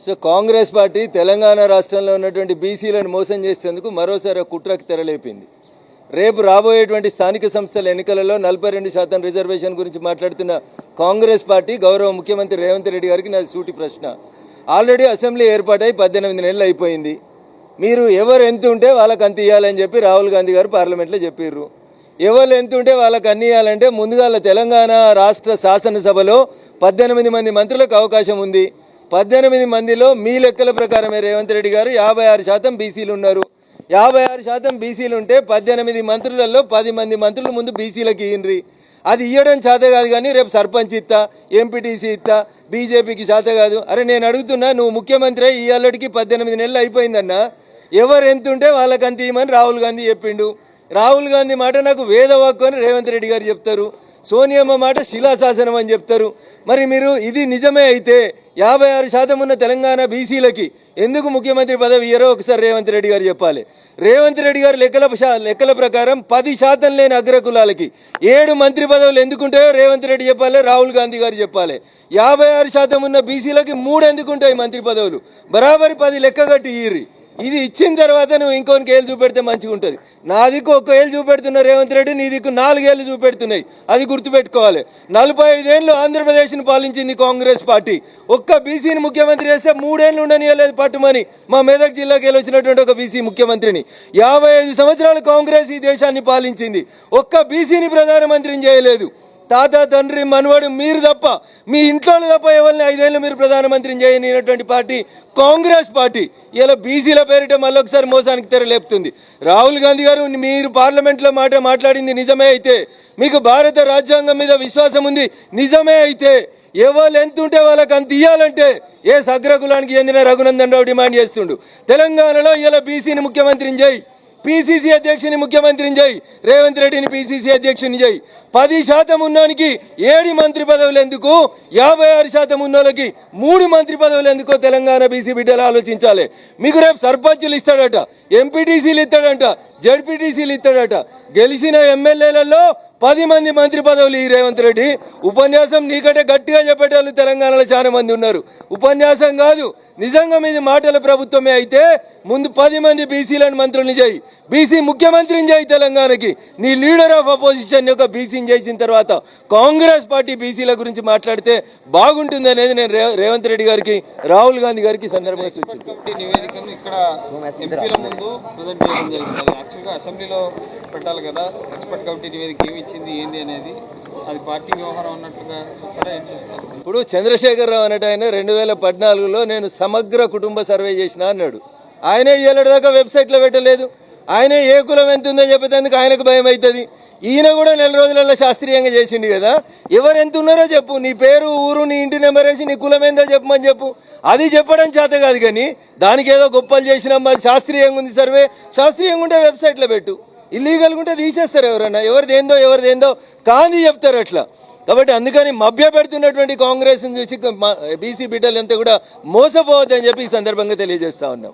So Congress party Telangana రాష్ట్రంలో ఉన్నటువంటి బీసీలను మోసం చేసేందుకు మరోసారి కుట్రకు తెరలేపింది. రేపు రాబోయేటువంటి స్థానిక సంస్థల ఎన్నికలలో నలభై రెండు శాతం రిజర్వేషన్ గురించి మాట్లాడుతున్న కాంగ్రెస్ పార్టీ గౌరవ ముఖ్యమంత్రి రేవంత్ రెడ్డి గారికి నాది సూటి ప్రశ్న. ఆల్రెడీ అసెంబ్లీ ఏర్పాటై పద్దెనిమిది నెలలు అయిపోయింది. మీరు ఎవరు ఎంత ఉంటే వాళ్ళకి అంత ఇవ్వాలని చెప్పి రాహుల్ గాంధీ గారు పార్లమెంట్లో చెప్పారు ఎవరు ఎంత ఉంటే వాళ్ళకి అన్ని ఇవ్వాలంటే ముందుగా తెలంగాణ రాష్ట్ర శాసనసభలో పద్దెనిమిది మంది మంత్రులకు అవకాశం ఉంది. పద్దెనిమిది మందిలో మీ లెక్కల ప్రకారమే రేవంత్ రెడ్డి గారు యాభై ఆరు శాతం బీసీలు ఉన్నారు. యాభై ఆరు శాతం బీసీలు ఉంటే పద్దెనిమిది మంత్రులలో పది మంది మంత్రులు ముందు బీసీలకు ఇయ్యండ్రి. అది ఇవ్వడం చేత కాదు కానీ రేపు సర్పంచ్ ఇస్తా ఎంపీటీసీ ఇస్తా బీజేపీకి చేత కాదు. అరే నేను అడుగుతున్నా నువ్వు ముఖ్యమంత్రి ఇవాళకి పద్దెనిమిది నెలలు అయిపోయిందన్నా ఎవరు ఎంత ఉంటే వాళ్ళకి అంత ఇవ్వమని రాహుల్ గాంధీ చెప్పిండు. రాహుల్ గాంధీ మాట నాకు వేదవాక్కు అని రేవంత్ రెడ్డి గారు చెప్తారు. సోనియమ్మ మాట శిలాశాసనం అని చెప్తారు. మరి మీరు ఇది నిజమే అయితే యాభై ఆరు శాతం ఉన్న తెలంగాణ బీసీలకి ఎందుకు ముఖ్యమంత్రి పదవి ఇయ్యారో ఒకసారి రేవంత్ రెడ్డి గారు చెప్పాలి. రేవంత్ రెడ్డి గారు లెక్కల లెక్కల ప్రకారం పది శాతం లేని అగ్రకులాలకి ఏడు మంత్రి పదవులు ఎందుకుంటాయో రేవంత్ రెడ్డి చెప్పాలి రాహుల్ గాంధీ గారు చెప్పాలి. యాభై ఆరు శాతం ఉన్న బీసీలకి మూడు ఎందుకుంటాయి మంత్రి పదవులు. బరాబరి పది లెక్క కట్టి ఇయ్యి ఇది ఇచ్చిన తర్వాత నువ్వు ఇంకొనికి ఏళ్ళు చూపెడితే మంచిగా ఉంటుంది. నా దిక్కు ఒక్క ఏళ్ళు చూపెడుతున్న రేవంత్ రెడ్డి నీ దిక్కు నాలుగేళ్ళు చూపెడుతున్నాయి. అది గుర్తుపెట్టుకోవాలి. నలభై ఐదేళ్ళు ఆంధ్రప్రదేశ్ని పాలించింది కాంగ్రెస్ పార్టీ. ఒక్క బీసీని ముఖ్యమంత్రి చేస్తే మూడేళ్ళు ఉండనియలేదు పట్టుమని మా మెదక్ జిల్లాకి వెళ్ళి వచ్చినటువంటి ఒక బీసీ ముఖ్యమంత్రిని. యాభై ఐదు సంవత్సరాలు కాంగ్రెస్ ఈ దేశాన్ని పాలించింది. ఒక్క బీసీని ప్రధానమంత్రిని చేయలేదు. తాత తండ్రి మనవడు మీరు తప్ప మీ ఇంట్లో తప్ప ఎవరిని ఐదేళ్ళు మీరు ప్రధానమంత్రిని చేయనినటువంటి పార్టీ కాంగ్రెస్ పార్టీ. ఇలా బీసీల పేరిట మళ్ళొకసారి మోసానికి తెరలేపుతుంది రాహుల్ గాంధీ గారు మీరు పార్లమెంట్లో మాట మాట్లాడింది నిజమే అయితే మీకు భారత రాజ్యాంగం మీద విశ్వాసం ఉంది నిజమే అయితే ఎవరు ఎంత ఉంటే వాళ్ళకి అంత ఇవ్వాలంటే ఏ సగ్రకులానికి చెందిన రఘునందన్ రావు డిమాండ్ చేస్తుండు. తెలంగాణలో ఇలా బీసీని ముఖ్యమంత్రిని చేయి. పిసిసి అధ్యక్షుని ముఖ్యమంత్రిని చేయి. రేవంత్ రెడ్డిని పిసిసి అధ్యక్షుని చేయి. పది శాతం ఉన్నోనికి ఏడు మంత్రి పదవులు ఎందుకు? యాభై ఆరు శాతం ఉన్నోళ్ళకి మూడు మంత్రి పదవులు ఎందుకో తెలంగాణ బీసీ బిడ్డలు ఆలోచించాలి. మీకు రేపు సర్పంచులు ఇస్తాడట. ఎంపీటీసీలు ఇస్తాడంట. జడ్పీటీసీలు ఇస్తాడట. గెలిచిన ఎమ్మెల్యేలలో పది మంది మంత్రి పదవులు ఈ రేవంత్ రెడ్డి. ఉపన్యాసం నీకంటే గట్టిగా చెప్పేటోళ్ళు తెలంగాణలో చాలా మంది ఉన్నారు. ఉపన్యాసం కాదు. నిజంగా మీది మాటల ప్రభుత్వమే అయితే ముందు పది మంది బీసీలను మంత్రుల్ని చేయి. బీసీ ముఖ్యమంత్రిని చేయి తెలంగాణకి. నీ లీడర్ ఆఫ్ అపోజిషన్ యొక్క బీసీని చేసిన తర్వాత కాంగ్రెస్ పార్టీ బీసీల గురించి మాట్లాడితే బాగుంటుంది అనేది నేను రేవంత్ రెడ్డి గారికి రాహుల్ గాంధీ గారికి సందర్భంగా సూచించాను అసెంబ్లీలో పెట్టాలి కదా. ఎక్స్పర్ట్ కమిటీ నివేదిక ఏమి ఇచ్చింది ఏంది అనేది అది పార్టీ వ్యవహారం అన్నట్లుగా ఇప్పుడు చంద్రశేఖరరావు అనేట ఆయన రెండు వేల పద్నాలుగులో నేను సమగ్ర కుటుంబ సర్వే చేసిన అన్నాడు. ఆయనే ఏళ్ళ దాకా వెబ్సైట్లో పెట్టలేదు. ఆయన ఏ కులం ఎంత ఉందో చెప్పేందుకు ఆయనకు భయం అవుతుంది. ఈయన కూడా నెల రోజులలో శాస్త్రీయంగా చేసిండు కదా. ఎవరు ఎంత ఉన్నారో చెప్పు. నీ పేరు ఊరు నీ ఇంటి నెంబర్ వేసి నీ కులం ఏందో చెప్పమని చెప్పు. అది చెప్పడం చేత కాదు కానీ దానికి ఏదో గొప్పలు చేసినాం అది శాస్త్రీయంగా ఉంది సర్వే. శాస్త్రీయంగా ఉంటే వెబ్సైట్లో పెట్టు. ఇల్లీగల్గా ఉంటే తీసేస్తారు ఎవరన్నా. ఎవరిదేందో ఎవరిదేందో కాంది చెప్తారు అట్లా. కాబట్టి అందుకని మభ్య పెడుతున్నటువంటి కాంగ్రెస్ని చూసి బీసీ బిడ్డలంతా కూడా మోసపోవద్దని చెప్పి ఈ సందర్భంగా తెలియజేస్తా ఉన్నాం.